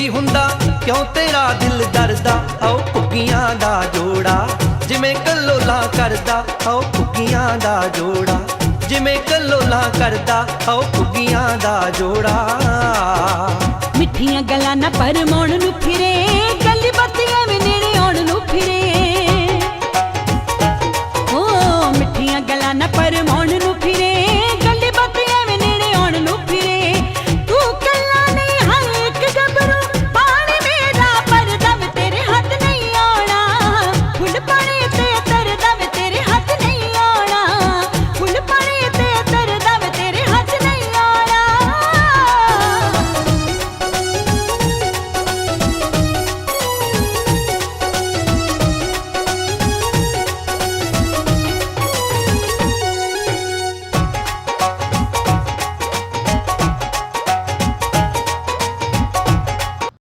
ਦੁਖੀ ਹੁੰਦਾ, ਕਿਉਂ ਤੇਰਾ ਦਿਲ ਦਰਦਾ? ਆਓ ਕੁੱਗੀਆਂ ਦਾ ਜੋੜਾ, ਜਿਵੇਂ ਕੱਲੋਲਾ ਕਰਦਾ। ਆਓ ਕੁੱਗੀਆਂ ਦਾ ਜੋੜਾ, ਜਿਵੇਂ ਕੱਲੋਲਾ ਕਰਦਾ। ਆਓ ਕੁੱਗੀਆਂ ਦਾ ਜੋੜਾ। ਮਿੱਠੀਆਂ ਗੱਲਾਂ ਨਾ ਪਰਮਾਉਣ ਨੂੰ ਫਿਰੇ, ਗੱਲੀ ਬਾਤੀਆਂ ਵੀ ਨੇੜੇ ਆਉਣ ਨੂੰ ਫਿਰੇ। ਓ, ਮਿੱਠੀਆਂ ਗੱਲਾਂ ਨਾ ਪਰਮਾਉਣ